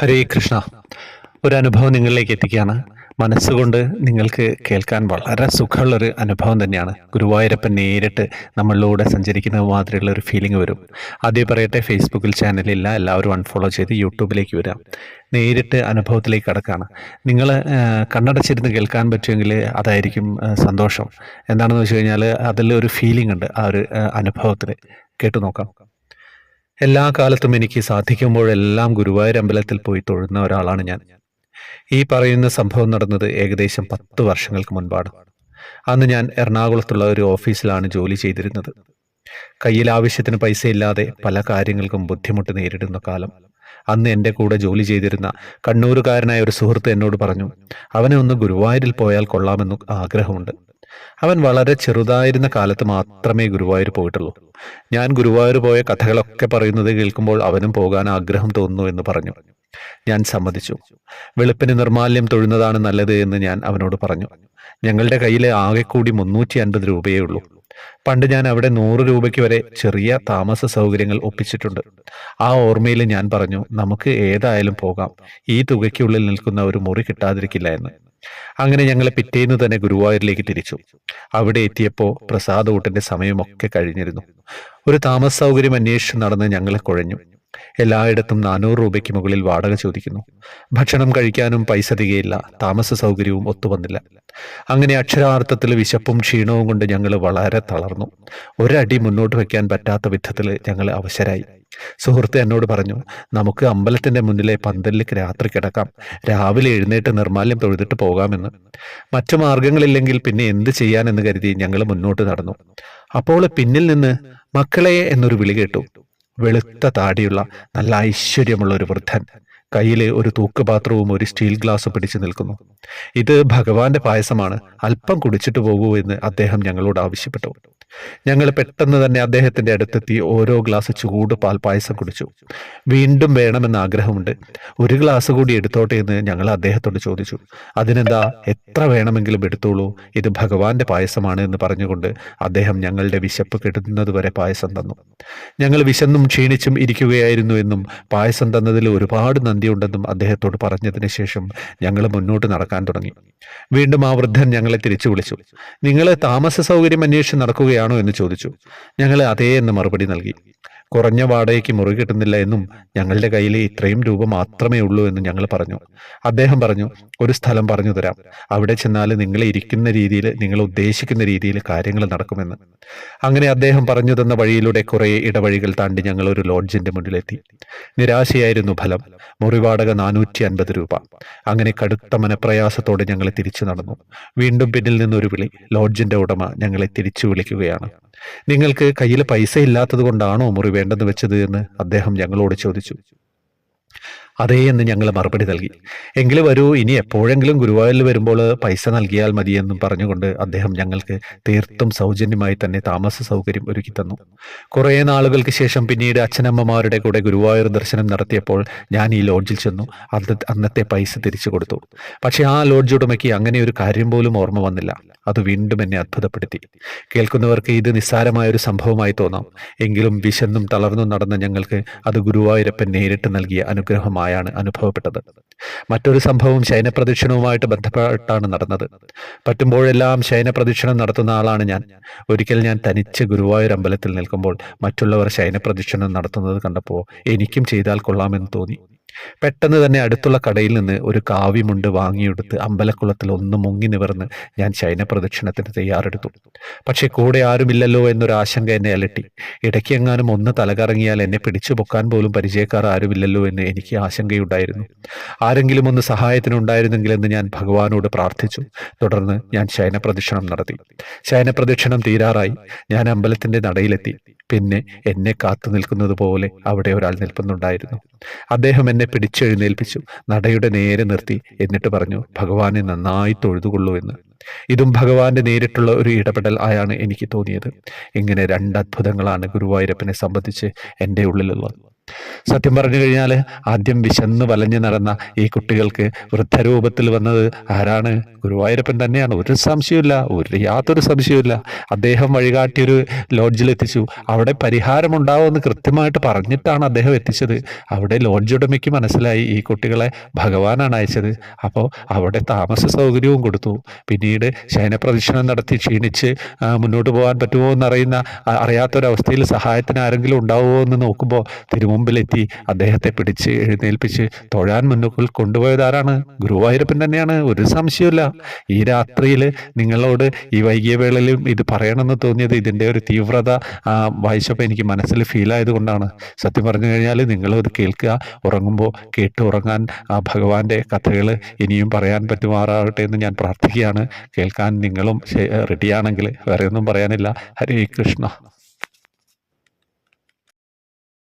ഹരേ കൃഷ്ണ. ഒരു അനുഭവം നിങ്ങളിലേക്ക് എത്തിക്കുകയാണ്. മനസ്സുകൊണ്ട് നിങ്ങൾക്ക് കേൾക്കാൻ വളരെ സുഖമുള്ളൊരു അനുഭവം തന്നെയാണ്. ഗുരുവായൂരപ്പൻ നേരിട്ട് നമ്മളിലൂടെ സഞ്ചരിക്കുന്ന മാതിരിയുള്ള ഒരു ഫീലിംഗ് വരും. ആദ്യം പറയട്ടെ ഫേസ്ബുക്കിൽ ചാനലില്ല എല്ലാവരും അൺഫോളോ ചെയ്ത് യൂട്യൂബിലേക്ക് വരാം. നേരിട്ട് അനുഭവത്തിലേക്ക് കടക്കുകയാണ്. നിങ്ങൾ കണ്ണടച്ചിരുന്ന് കേൾക്കാൻ പറ്റുമെങ്കിൽ അതായിരിക്കും സന്തോഷം. എന്താണെന്ന് വെച്ച് കഴിഞ്ഞാൽ അതിലൊരു ഫീലിംഗ് ഉണ്ട് ആ ഒരു അനുഭവത്തിൽ കേട്ടു നോക്കാം. എല്ലാ കാലത്തും എനിക്ക് സാധിക്കുമ്പോഴെല്ലാം ഗുരുവായൂർ അമ്പലത്തിൽ പോയി തൊഴുന്ന ഒരാളാണ് ഞാൻ. ഈ പറയുന്ന സംഭവം നടന്നത് ഏകദേശം പത്ത് വർഷങ്ങൾക്ക് മുൻപാണ്. അന്ന് ഞാൻ എറണാകുളത്തുള്ള ഒരു ഓഫീസിലാണ് ജോലി ചെയ്തിരുന്നത്. കയ്യിൽ ആവശ്യത്തിന് പൈസയില്ലാതെ പല കാര്യങ്ങൾക്കും ബുദ്ധിമുട്ട് നേരിടുന്ന കാലം. അന്ന് എന്റെ കൂടെ ജോലി ചെയ്തിരുന്ന കണ്ണൂരുകാരനായ ഒരു സുഹൃത്ത് എന്നോട് പറഞ്ഞു അവനെ ഒന്ന് ഗുരുവായൂരിൽ പോയാൽ കൊള്ളാമെന്ന് ആഗ്രഹമുണ്ട്. അവൻ വളരെ ചെറുതായിരുന്ന കാലത്ത് മാത്രമേ ഗുരുവായൂർ പോയിട്ടുള്ളൂ. ഞാൻ ഗുരുവായൂർ പോയ കഥകളൊക്കെ പറയുന്നത് കേൾക്കുമ്പോൾ അവനും പോകാൻ ആഗ്രഹം തോന്നുന്നു എന്ന് പറഞ്ഞു. ഞാൻ സമ്മതിച്ചു. വെളുപ്പിന് നിർമാല്യം തൊഴുന്നതാണ് നല്ലത് എന്ന് ഞാൻ അവനോട് പറഞ്ഞു. ഞങ്ങളുടെ കയ്യിലെ ആകെ കൂടി മുന്നൂറ്റി അൻപത് രൂപയേ ഉള്ളൂ. പണ്ട് ഞാൻ അവിടെ നൂറ് രൂപയ്ക്ക് വരെ ചെറിയ താമസ സൗകര്യങ്ങൾ ഒപ്പിച്ചിട്ടുണ്ട്. ആ ഓർമ്മയിൽ ഞാൻ പറഞ്ഞു നമുക്ക് ഏതായാലും പോകാം. ഈ തുകയ്ക്കുള്ളിൽ നിൽക്കുന്ന ഒരു മുറി കിട്ടാതിരിക്കില്ല എന്ന്. അങ്ങനെ ഞങ്ങൾ പിറ്റേന്ന് തന്നെ ഗുരുവായൂരിലേക്ക് തിരിച്ചു. അവിടെ എത്തിയപ്പോൾ പ്രസാദ ഊട്ടിന്റെ സമയമൊക്കെ കഴിഞ്ഞിരുന്നു. ഒരു താമസ സൗകര്യം അന്വേഷിച്ച് നടന്ന് ഞങ്ങളെ കുഴഞ്ഞു. എല്ലായിടത്തും നാനൂറ് രൂപയ്ക്ക് മുകളിൽ വാടക ചോദിക്കുന്നു. ഭക്ഷണം കഴിക്കാനും പൈസ തികയില്ല. താമസ സൗകര്യവും ഒത്തുവന്നില്ല. അങ്ങനെ അക്ഷരാർത്ഥത്തിൽ വിശപ്പും ക്ഷീണവും കൊണ്ട് ഞങ്ങൾ വളരെ തളർന്നു. ഒരടി മുന്നോട്ട് വയ്ക്കാൻ പറ്റാത്ത വിധത്തിൽ ഞങ്ങൾ അവശരായി. സുഹൃത്ത് എന്നോട് പറഞ്ഞു നമുക്ക് അമ്പലത്തിന്റെ മുന്നിലെ പന്തലിലേക്ക് രാത്രി കിടക്കാം. രാവിലെ എഴുന്നേറ്റ് നിർമാല്യം തൊഴുതിട്ട് പോകാമെന്ന്. മറ്റു മാർഗങ്ങളില്ലെങ്കിൽ പിന്നെ എന്ത് ചെയ്യാനെന്ന് കരുതി ഞങ്ങൾ മുന്നോട്ട് നടന്നു. അപ്പോൾ പിന്നിൽ നിന്ന് മക്കളെ എന്നൊരു വിളി കേട്ടു. വെളുത്ത താടിയുള്ള നല്ല ഐശ്വര്യമുള്ള ഒരു വൃദ്ധൻ. കയ്യിലെ ഒരു തൂക്കുപാത്രവും ഒരു സ്റ്റീൽ ഗ്ലാസ് പിടിച്ചു നിൽക്കുന്നു. ഇത് ഭഗവാന്റെ പായസമാണ്. അല്പം കുടിച്ചിട്ട് പോകൂ എന്ന് അദ്ദേഹം ഞങ്ങളോട് ആവശ്യപ്പെട്ടു. ഞങ്ങൾ പെട്ടെന്ന് തന്നെ അദ്ദേഹത്തിന്റെ അടുത്തെത്തി ഓരോ ഗ്ലാസ് ചൂട് പാൽ പായസം കുടിച്ചു. വീണ്ടും വേണമെന്ന് ആഗ്രഹമുണ്ട്. ഒരു ഗ്ലാസ് കൂടി എടുത്തോട്ടെ എന്ന് ഞങ്ങൾ അദ്ദേഹത്തോട് ചോദിച്ചു. അതിനെന്താ? എത്ര വേണമെങ്കിലും എടുത്തോളൂ. ഇത് ഭഗവാന്റെ പായസമാണ് എന്ന് പറഞ്ഞുകൊണ്ട് അദ്ദേഹം ഞങ്ങളുടെ വിശപ്പ് കെടുന്നതുവരെ പായസം തന്നു. ഞങ്ങൾ വിശന്നും ക്ഷീണിച്ചും ഇരിക്കുകയായിരുന്നു എന്നും പായസം തന്നതിൽ ഒരുപാട് നന്ദിയുണ്ടെന്നും അദ്ദേഹത്തോട് പറഞ്ഞതിന് ശേഷം ഞങ്ങൾ മുന്നോട്ട് നടക്കാൻ തുടങ്ങി. വീണ്ടും ആ വൃദ്ധൻ ഞങ്ങളെ തിരിച്ചു വിളിച്ചു. നിങ്ങൾ താമസ സൗകര്യം അന്വേഷിച്ച് നടക്കുകയാണോ എന്ന് ചോദിച്ചു. ഞങ്ങൾ അതേ എന്ന് മറുപടി നൽകി. കുറഞ്ഞ വാടകയ്ക്ക് മുറി കിട്ടുന്നില്ല എന്നും ഞങ്ങളുടെ കയ്യിൽ ഇത്രയും രൂപ മാത്രമേ ഉള്ളൂ എന്നും ഞങ്ങൾ പറഞ്ഞു. അദ്ദേഹം പറഞ്ഞു ഒരു സ്ഥലം പറഞ്ഞു തരാം. അവിടെ ചെന്നാൽ നിങ്ങൾ ഇരിക്കുന്ന രീതിയിൽ നിങ്ങൾ ഉദ്ദേശിക്കുന്ന രീതിയിൽ കാര്യങ്ങൾ നടക്കുമെന്ന്. അങ്ങനെ അദ്ദേഹം പറഞ്ഞു തന്ന വഴിയിലൂടെ കുറേ ഇടവഴികൾ താണ്ടി ഞങ്ങൾ ഒരു ലോഡ്ജിന്റെ മുന്നിലെത്തി. നിരാശയായിരുന്നു ഫലം. മുറി വാടക നാനൂറ്റി അൻപത് രൂപ. അങ്ങനെ കടുത്ത മനപ്രയാസത്തോടെ ഞങ്ങൾ തിരിച്ചു നടന്നു. വീണ്ടും പിന്നിൽ നിന്നൊരു വിളി ലോഡ്ജിന്റെ ഉടമ ഞങ്ങളെ തിരിച്ചു വിളിക്കുകയാണ്. നിങ്ങൾക്ക് കയ്യിൽ പൈസ ഇല്ലാത്തത് കൊണ്ടാണോ മുറി വേണ്ടെന്ന് വെച്ചത് എന്ന് അദ്ദേഹം ഞങ്ങളോട് ചോദിച്ചു. അതേ എന്ന് ഞങ്ങൾ മറുപടി നൽകി. എങ്കിൽ വരൂ ഇനി എപ്പോഴെങ്കിലും ഗുരുവായൂരിൽ വരുമ്പോൾ പൈസ നൽകിയാൽ മതിയെന്നും പറഞ്ഞുകൊണ്ട് അദ്ദേഹം ഞങ്ങൾക്ക് തീർത്തും സൗജന്യമായി തന്നെ താമസ സൗകര്യം ഒരുക്കി തന്നു. കുറേ നാളുകൾക്ക് ശേഷം പിന്നീട് അച്ഛനമ്മമാരുടെ കൂടെ ഗുരുവായൂർ ദർശനം നടത്തിയപ്പോൾ ഞാൻ ഈ ലോഡ്ജിൽ ചെന്നു. അന്ന് അന്നത്തെ പൈസ തിരിച്ചു കൊടുത്തു. പക്ഷേ ആ ലോഡ്ജ് ഉടമയ്ക്ക് അങ്ങനെ ഒരു കാര്യം പോലും ഓർമ്മ വന്നില്ല. അത് വീണ്ടും എന്നെ അത്ഭുതപ്പെടുത്തി. കേൾക്കുന്നവർക്ക് ഇത് നിസ്സാരമായ ഒരു സംഭവമായി തോന്നാം. എങ്കിലും വിശന്നും തളർന്നും നടന്ന ഞങ്ങൾക്ക് അത് ഗുരുവായൂരപ്പൻ നേരിട്ട് നൽകിയ അനുഗ്രഹമായാണ് അനുഭവപ്പെട്ടത്. മറ്റൊരു സംഭവം ശയനപ്രദക്ഷിണവുമായിട്ട് ബന്ധപ്പെട്ടാണ് നടന്നത്. പറ്റുമ്പോഴെല്ലാം ശയനപ്രദക്ഷിണം നടത്തുന്ന ആളാണ് ഞാൻ. ഒരിക്കൽ ഞാൻ തനിച്ച് ഗുരുവായൂർ അമ്പലത്തിൽ നിൽക്കുമ്പോൾ മറ്റുള്ളവർ ശയനപ്രദക്ഷിണം നടത്തുന്നത് കണ്ടപ്പോൾ എനിക്കും ചെയ്താൽ കൊള്ളാമെന്ന് തോന്നി. പെട്ടെന്ന് തന്നെ അടുത്തുള്ള കടയിൽ നിന്ന് ഒരു കാവ്യമുണ്ട് വാങ്ങിയെടുത്ത് അമ്പലക്കുളത്തിൽ ഒന്ന് മുങ്ങി നിവർന്ന് ഞാൻ ശയന പ്രദക്ഷിണത്തിന് തയ്യാറെടുത്തു. പക്ഷെ കൂടെ ആരുമില്ലല്ലോ എന്നൊരു ആശങ്ക എന്നെ അലട്ടി. ഇടയ്ക്കെങ്ങാനും ഒന്ന് തലകറങ്ങിയാൽ എന്നെ പിടിച്ചു പൊക്കാൻ പോലും പരിചയക്കാർ ആരുമില്ലല്ലോ എന്ന് എനിക്ക് ആശങ്കയുണ്ടായിരുന്നു. ആരെങ്കിലും ഒന്ന് സഹായത്തിനുണ്ടായിരുന്നെങ്കിലെന്ന് ഞാൻ ഭഗവാനോട് പ്രാർത്ഥിച്ചു. തുടർന്ന് ഞാൻ ശയന പ്രദക്ഷിണം നടത്തി. ശയന പ്രദക്ഷിണം തീരാറായി. ഞാൻ അമ്പലത്തിന്റെ നടയിലെത്തി. പിന്നെ എന്നെ കാത്തു നിൽക്കുന്നത് പോലെ അവിടെ ഒരാൾ നിൽക്കുന്നുണ്ടായിരുന്നു അദ്ദേഹം എന്നെ പിടിച്ചെഴുന്നേൽപ്പിച്ചു. നടയുടെ നേരെ നിർത്തി. എന്നിട്ട് പറഞ്ഞു ഭഗവാനെ നന്നായി തൊഴുതുകൊള്ളൂ എന്ന്. ഇതും ഭഗവാന്റെ നേരിട്ടുള്ള ഒരു ഇടപെടൽ ആയാണ് എനിക്ക് തോന്നിയത്. ഇങ്ങനെ രണ്ട് അത്ഭുതങ്ങളാണ് ഗുരുവായൂരപ്പനെ സംബന്ധിച്ച് എന്റെ ഉള്ളിലുള്ളത്. സത്യം പറഞ്ഞു കഴിഞ്ഞാൽ ആദ്യം വിശന്ന് വലഞ്ഞു നടന്ന ഈ കുട്ടികൾക്ക് വൃദ്ധരൂപത്തിൽ വന്നത് ആരാണ്? ഗുരുവായൂരപ്പൻ തന്നെയാണ്. ഒരു സംശയമില്ല ഒരു യാതൊരു സംശയമില്ല അദ്ദേഹം വഴികാട്ടിയൊരു ലോഡ്ജിൽ എത്തിച്ചു. അവിടെ പരിഹാരമുണ്ടാവുമെന്ന് കൃത്യമായിട്ട് പറഞ്ഞിട്ടാണ് അദ്ദേഹം എത്തിച്ചത്. അവിടെ ലോഡ്ജ് ഉടമയ്ക്ക് മനസ്സിലായി ഈ കുട്ടികളെ ഭഗവാനാണ് അയച്ചത്. അപ്പോൾ അവിടെ താമസ സൗകര്യവും കൊടുത്തു. പിന്നീട് ശയനപ്രദക്ഷിണം നടത്തി ക്ഷീണിച്ച് മുന്നോട്ട് പോകാൻ പറ്റുമോ എന്നറിയുന്ന അറിയാത്തൊരവസ്ഥയിൽ സഹായത്തിന് ആരെങ്കിലും ഉണ്ടാവുമോ എന്ന് നോക്കുമ്പോൾ തിരുമുമ്പിലെത്തി അദ്ദേഹത്തെ പിടിച്ച് എഴുന്നേൽപ്പിച്ച് തൊഴാൻ മുന്നുകൾ കൊണ്ടുപോയതാരാണ് ഗുരുവായൂരപ്പൻ തന്നെയാണ്. ഒരു സംശയമില്ല ഈ രാത്രിയിൽ നിങ്ങളോട് ഈ വൈകിയ വേളയിലും ഇത് പറയണമെന്ന് തോന്നിയത് ഇതിന്റെ ഒരു തീവ്രത വായിച്ചപ്പോൾ എനിക്ക് മനസ്സിൽ ഫീൽ ആയതുകൊണ്ടാണ് സത്യം പറഞ്ഞു കഴിഞ്ഞാൽ നിങ്ങളത് കേൾക്കുക ഉറങ്ങുമ്പോൾ കേട്ട് ഉറങ്ങാൻ ആ ഭഗവാന്റെ കഥകൾ ഇനിയും പറയാൻ പറ്റുമാറാകട്ടെ എന്ന് ഞാൻ പ്രാർത്ഥിക്കുകയാണ്. കേൾക്കാൻ നിങ്ങളും റെഡിയാണെങ്കിൽ വേറെ ഒന്നും പറയാനില്ല. ഹരേ കൃഷ്ണ.